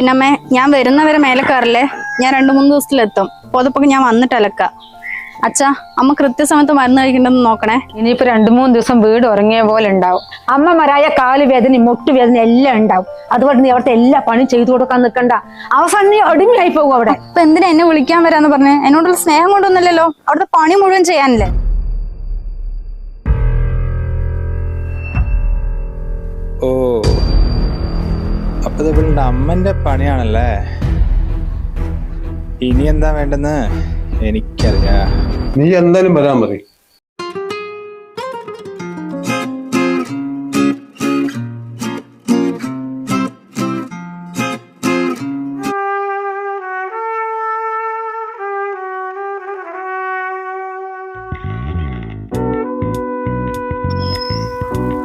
പിന്നെ അമ്മേ ഞാൻ വരുന്നവരെ മേലെ കയറില്ലേ? ഞാൻ രണ്ടു മൂന്ന് ദിവസത്തിലെത്തും. പോതപ്പൊക്കെ ഞാൻ വന്നിട്ട് അലക്ക. അച്ഛാ അമ്മ കൃത്യസമയത്ത് മരുന്ന് കഴിക്കണ്ടെന്ന് നോക്കണേ. ഇനിയിപ്പോ രണ്ടു മൂന്ന് ദിവസം വീട് ഉറങ്ങിയ പോലെ ഉണ്ടാവും. അമ്മമാരായ കാൽ വേദന മുട്ടുവേദന എല്ലാം ഉണ്ടാവും. അതുകൊണ്ട് നീ അവിടുത്തെ എല്ലാ പണി ചെയ്തു കൊടുക്കാൻ നിൽക്കണ്ട അവസാനം നീ അടിമയായി പോകും അവിടെ. ഇപ്പൊ എന്തിനാ എന്നെ വിളിക്കാൻ വരാന്ന് പറഞ്ഞേ? എന്നോടുള്ള സ്നേഹം കൊണ്ടൊന്നുമില്ലല്ലോ. അവിടുത്തെ പണി മുഴുവൻ ചെയ്യാനല്ലേ? ഓ ഇവളുടെ അമ്മന്റെ പണിയാണല്ലേ? ഇനി എന്താ വേണ്ടെന്ന് എനിക്കറിയാം. നീ എന്തായാലും വരാൻ മതി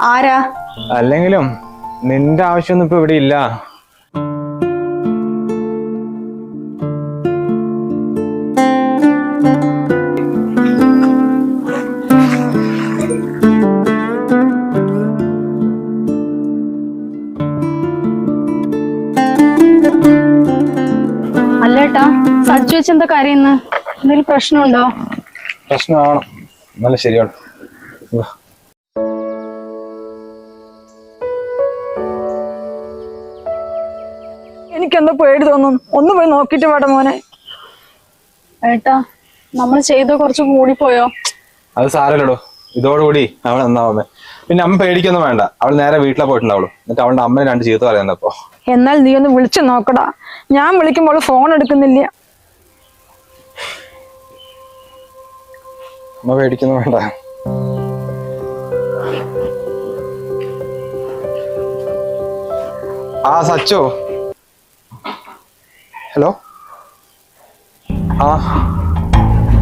ആരാ? അല്ലെങ്കിലും നിന്റെ ആവശ്യമൊന്നും ഇപ്പൊ ഇവിടെ ഇല്ല. വെച്ച് എന്താ കാര്യം എന്തെങ്കിലും പ്രശ്നമുണ്ടോ? പ്രശ്നമാണ്. നല്ല ശരിയാണ്. എനിക്കെന്തോ പേടി തോന്നുന്നു ഒന്ന് പോയി നോക്കിട്ട് വേണ്ട മോനെ. ഏട്ടാ നമ്മൾ ചെയ്ത കുറച്ച് കൂടിപ്പോയോ? അത് സാരല്ലടോ ഇതോടുകൂടി അവൾ നന്നാവുന്നേ പിന്നെ അമ്മ പേടിക്കൊന്നും വേണ്ട. അവൾ നേരെ വീട്ടിലെ പോയിട്ടുണ്ടാവുള്ളൂ. എന്നിട്ട് അവളുടെ അമ്മ രണ്ട് ജീവിതം പറയുന്നപ്പോ എന്നാൽ നീ ഒന്ന് വിളിച്ചു നോക്കടാ. ഞാൻ വിളിക്കുമ്പോൾ ഫോൺ എടുക്കുന്നില്ല. അമ്മ പേടിക്കുന്നു വേണ്ട. ആ സച്ചോ. ഹലോ? ആ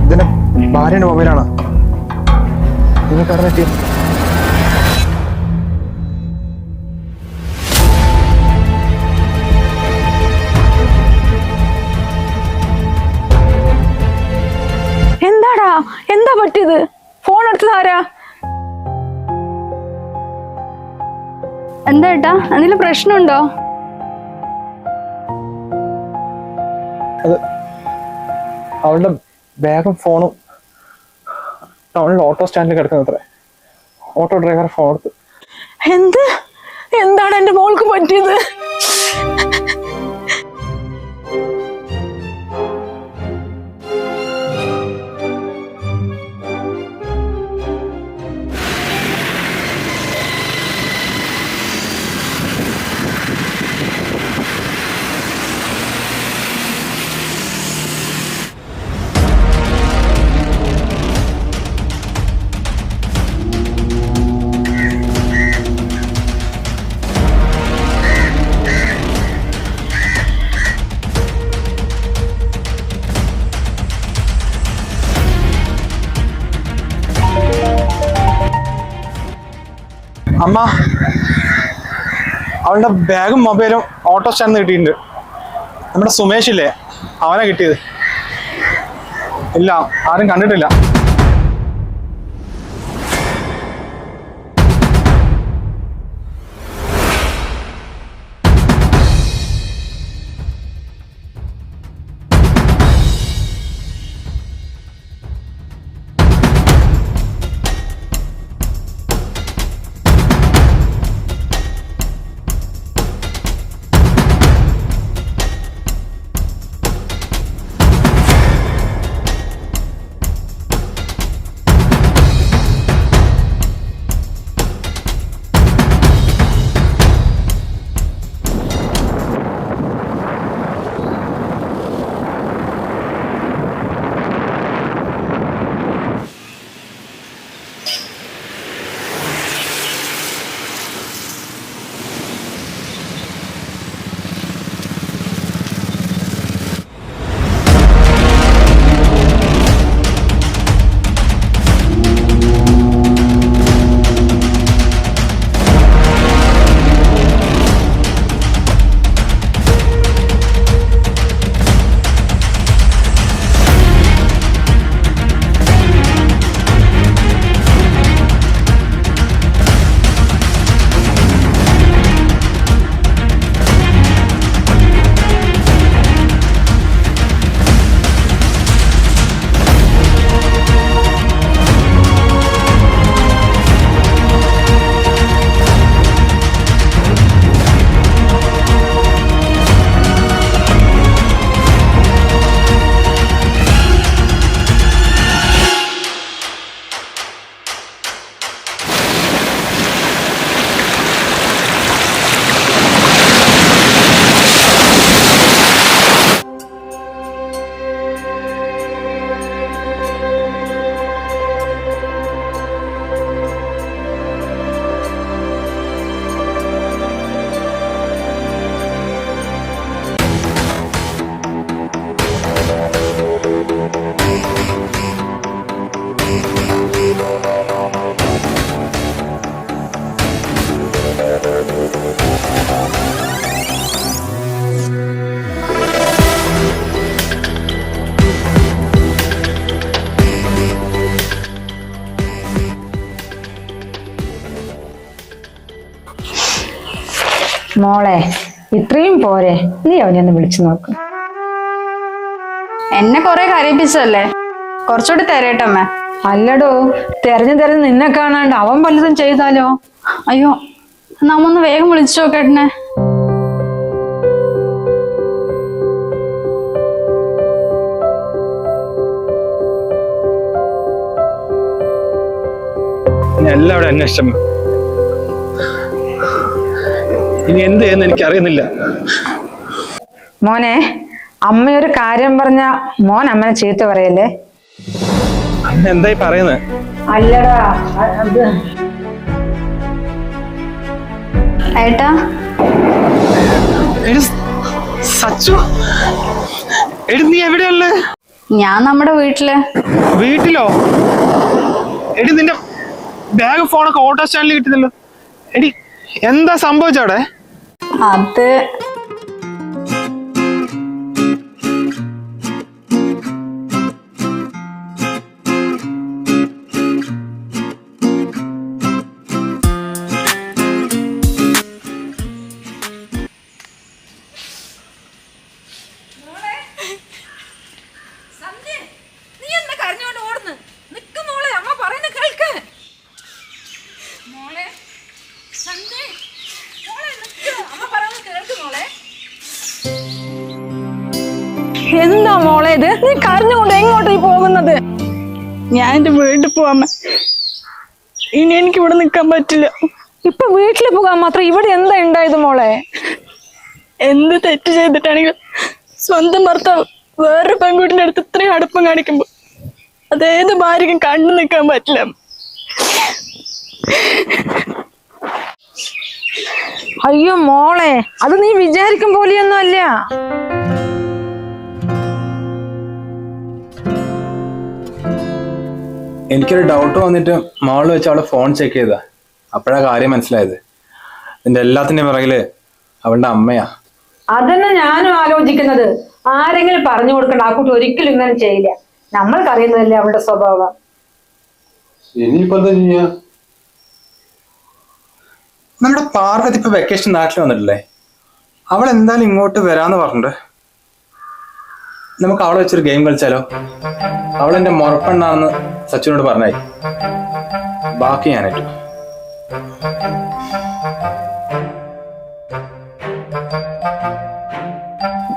ഇതിന്റെ ഭാര്യയുടെ മൊബൈലാണ്. നിങ്ങൾക്ക് അറിഞ്ഞെത്തി ആരാ? എന്താ ഏട്ടാ? എന്തെങ്കിലും പ്രശ്നമുണ്ടോ? അവളുടെ ബാഗും ഫോണും ടൗണിൽ ഓട്ടോ സ്റ്റാൻഡിൽ കിടക്കുന്നത്രേ. ഓട്ടോ ഡ്രൈവർ ഫോൺ എടുത്ത്. എന്ത്? എന്താണ് എന്റെ മോൾക്ക് പറ്റിയത്? അമ്മ അവളുടെ ബാഗും മൊബൈലും ഓട്ടോ സ്റ്റാൻഡ് കിട്ടിയിട്ടുണ്ട്. നമ്മുടെ സുമേഷ് ഇല്ലേ അവനെ കിട്ടിയത്. ഇല്ല ആരും കണ്ടിട്ടില്ല. മോളെ ഇത്രയും പോരെ. നീ അവനെ ഒന്ന് വിളിച്ചു നോക്ക്. എന്നെ കൊറേ കരയിപ്പിച്ചല്ലേ കുറച്ചുകൂടി തരേട്ടമ്മ അല്ലടോ തെരഞ്ഞു തെരഞ്ഞ് നിന്നെ കാണാണ്ട് അവൻ വല്ലതും ചെയ്താലോ? അയ്യോ നമ്മൊന്ന് വേഗം വിളിച്ചു നോക്കേട്ടനെ എല്ലാവരും അന്വേഷിച്ചമ്മ. ഇനി എന്ത് ചെയ്യുന്ന എനിക്ക് അറിയുന്നില്ല മോനെ അമ്മയൊരു കാര്യം പറഞ്ഞ മോൻ അമ്മനെ ചീത്ത പറയല്ലേ? അമ്മ എന്തായി പറയുന്നത് അല്ലടാ ഏട്ടാ? സച്ചു എടി നീ എവിടെയല്ലേ ഞാൻ നമ്മുടെ വീട്ടിൽ. വീട്ടിലോ? എടി നിന്റെ ബാഗ് ഫോണൊക്കെ ഓട്ടോ സ്റ്റാൻഡിൽ കിട്ടുന്നല്ലോ എടി എന്താ സംഭവിച്ചവിടെ? അത് നീ കരഞ്ഞുകൊണ്ട് എങ്ങോട്ടാ ഈ പോകുന്നത്? ഞാൻ എന്റെ വീട്ടിൽ പോവാമ ഇനി എനിക്ക് ഇവിടെ നിൽക്കാൻ പറ്റില്ല. ഇപ്പൊ വീട്ടിൽ പോകാൻ മാത്രം ഇവിടെ എന്താ ഉണ്ടായത് മോളെ? എന്ത് തെറ്റ് ചെയ്തിട്ടാണെങ്കിലും സ്വന്തം ഭർത്താവ് വേറൊരു പെൺകുട്ടിന്റെ അടുത്ത് ഇത്രയും അടുപ്പം കാണിക്കുമ്പോ അതേത് ഭാര്യക്കും കണ്ടു നിൽക്കാൻ പറ്റില്ല. അയ്യോ മോളെ അത് നീ വിചാരിക്കും പോലെയൊന്നും അല്ല. എനിക്കൊരു ഡൗട്ട് വന്നിട്ട് മോൾ വെച്ച് അവളെ ഫോൺ ചെക്ക് ചെയ്താ. അപ്പോഴാ കാര്യം മനസ്സിലായത്. ഇതിന്റെ എല്ലാത്തിന്റെ പിറകിൽ അവളുടെ അമ്മയാ. അതന്നെ ഞാനും ആലോചിക്കുന്നത്. ആരെങ്കിലും പറഞ്ഞു കൊടുക്കണ്ട. ആ കുട്ടി ഒരിക്കലും ഇങ്ങനെ ചെയ്യില്ല. നമ്മൾക്കറിയുന്നതല്ലേ അവളുടെ സ്വഭാവം. ഇനിയിപ്പോ എന്താ ചെയ്യാ? നമ്മുടെ പാർവതി ഇപ്പൊ വെക്കേഷൻ നാട്ടിൽ വന്നിട്ടില്ലേ? അവൾ എന്തായാലും ഇങ്ങോട്ട് വരാന്ന് പറഞ്ഞിട്ട് നമുക്ക് അവളെ വെച്ചൊരു ഗെയിം കളിച്ചാലോ? അവൾ എന്റെ മുറപ്പെണ്ണാന്ന് സച്ചിനോട് പറഞ്ഞായി. ബാക്കി ഞാനേറ്റു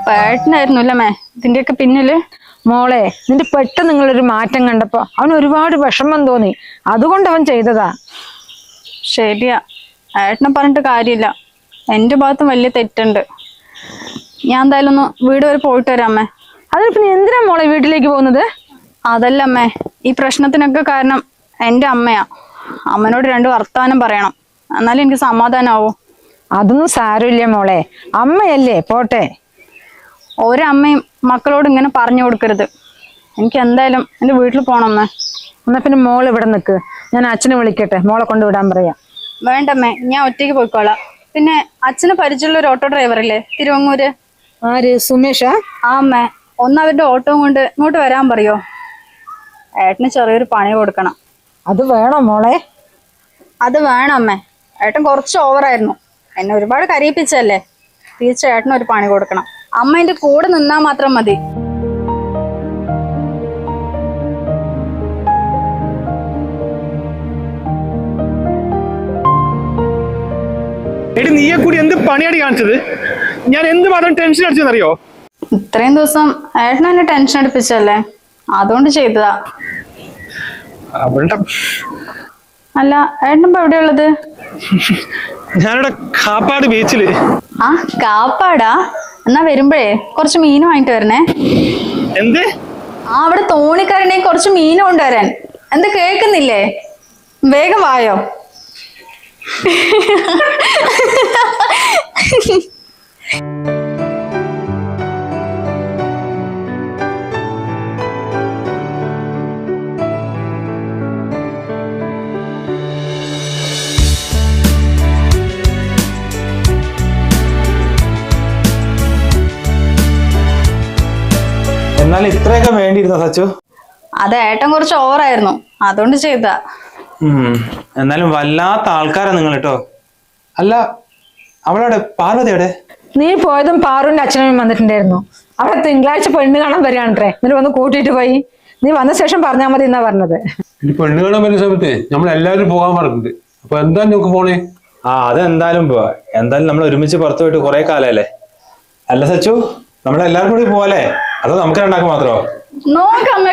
പേട്ടനായിരുന്നു അല്ലേ മേ. ഇതിന്റെയൊക്കെ പിന്നിൽ മോളെ നിന്റെ പെട്ടെന്ന് നിങ്ങളൊരു മാറ്റം കണ്ടപ്പോ അവൻ ഒരുപാട് വിഷമം തോന്നി. അതുകൊണ്ട് അവൻ ചെയ്തതാ. ശരിയാ. ഏട്ടനെ പറഞ്ഞിട്ട് കാര്യമില്ല. എന്റെ ഭാഗത്തും വലിയ തെറ്റുണ്ട്. ഞാൻ എന്തായാലും ഒന്ന് വീട് വരെ പോയിട്ട് വരാം അതിന് പിന്നെ എന്തിനാ മോളെ വീട്ടിലേക്ക് പോകുന്നത്? അതല്ല അമ്മേ ഈ പ്രശ്നത്തിനൊക്കെ കാരണം എന്റെ അമ്മയാ. അമ്മനോട് രണ്ട് വർത്തമാനം പറയണം. എന്നാലും എനിക്ക് സമാധാനാവോ. അതൊന്നും സാരമില്ല മോളെ. അമ്മയല്ലേ? പോട്ടെ. ഒരമ്മയും മക്കളോട് ഇങ്ങനെ പറഞ്ഞു കൊടുക്കരുത്. എനിക്ക് എന്തായാലും എന്റെ വീട്ടിൽ പോകണം അമ്മേ. എന്നാ പിന്നെ മോൾ ഇവിടെ നിൽക്ക് ഞാൻ അച്ഛനെ വിളിക്കട്ടെ. മോളെ കൊണ്ടുവിടാൻ പറയാം. വേണ്ടമ്മേ ഞാൻ ഒറ്റയ്ക്ക് പോയിക്കോളാം. പിന്നെ അച്ഛന് പരിചയമുള്ള ഒരു ഓട്ടോ ഡ്രൈവർ അല്ലേ തിരുവങ്ങൂര്. ആര്? സുമേഷാ? ആ അമ്മേ. ഒന്ന് അവരുടെ ഓട്ടോ കൊണ്ട് ഇങ്ങോട്ട് വരാൻ പറയോ? ഏട്ടന് ചെറിയൊരു പണി കൊടുക്കണം. അത് വേണം മോളെ? അത് വേണം അമ്മേ. ഏട്ടൻ കുറച്ച് ഓവറായിരുന്നു. എന്നെ ഒരുപാട് കരയിപ്പിച്ചല്ലേ? തീർച്ചയായിട്ടും ഒരു പണി കൊടുക്കണം. അമ്മ എന്റെ കൂടെ നിന്നാ മാത്രം മതി. എടി നീയെ കൂടി എന്ത് പണിയാടി കാണിച്ചത്? ഞാൻ എന്ത് മാത്രം ടെൻഷൻ അടിച്ചെന്നറിയോ ഇത്രയും ദിവസം ഏട്ടൻ എന്നെ ടെൻഷൻ അടുപ്പിച്ചല്ലേ അതുകൊണ്ട് ചെയ്തതാ. അവളുടെ അല്ല ഏട്ടൻ ഇപ്പൊ എവിടെയുള്ളത് ഞാനിവിടെ കാപ്പാട് ബീച്ചിൽ. ആ കാപ്പാടാ? എന്നാ വരുമ്പോഴേ കുറച്ച് മീൻ വാങ്ങിട്ട് വരണേ. എന്ത്? ആ അവിടെ തോണിക്കരനെ കുറച്ച് മീൻ കൊണ്ടുവരാൻ എന്താ കേൾക്കുന്നില്ലേ? വേഗം വായോ. എന്നാൽ ഇത്രയൊക്കെ വേണ്ടിയിരുന്നോ സച്ചു? അത് ഏട്ടൻ കുറച്ച് ഓവറായിരുന്നു. അതുകൊണ്ട് ചെയ്ത. എന്നാലും വല്ലാത്ത ആൾക്കാരാ നിങ്ങൾ കേട്ടോ. അല്ല അവളവിടെ? പാർവതിയുടെ നീ പോയതും പാറുവിന്റെ അച്ഛനും വന്നിട്ടുണ്ടായിരുന്നു. അവിടെ തിങ്കളാഴ്ച പെണ്ണ് കാണാൻ വരികയാണത്രേ. എന്നിട്ട് വന്ന് കൂട്ടിയിട്ട് പോയി. നീ വന്ന ശേഷം പറഞ്ഞാൽ മതി എന്നാ പറഞ്ഞത്. ഇനി പെണ്ണ് കാണാൻ വരുന്ന സമയത്ത് നമ്മൾ എല്ലാവരും പോകാൻ പറഞ്ഞിട്ടുണ്ട്. അപ്പൊ എന്താ നമുക്ക് പോണേ? ആ അതെന്തായാലും പോവാ. എന്തായാലും നമ്മൾ ഒരുമിച്ച് പുറത്തു പോയിട്ട് കുറെ കാലല്ലേ അല്ല സച്ചു നമ്മളെല്ലാവർക്കും കൂടി പോവല്ലേ? അതോ നമുക്ക് രണ്ടാക്കും മാത്രമോ നോക്കമ്മ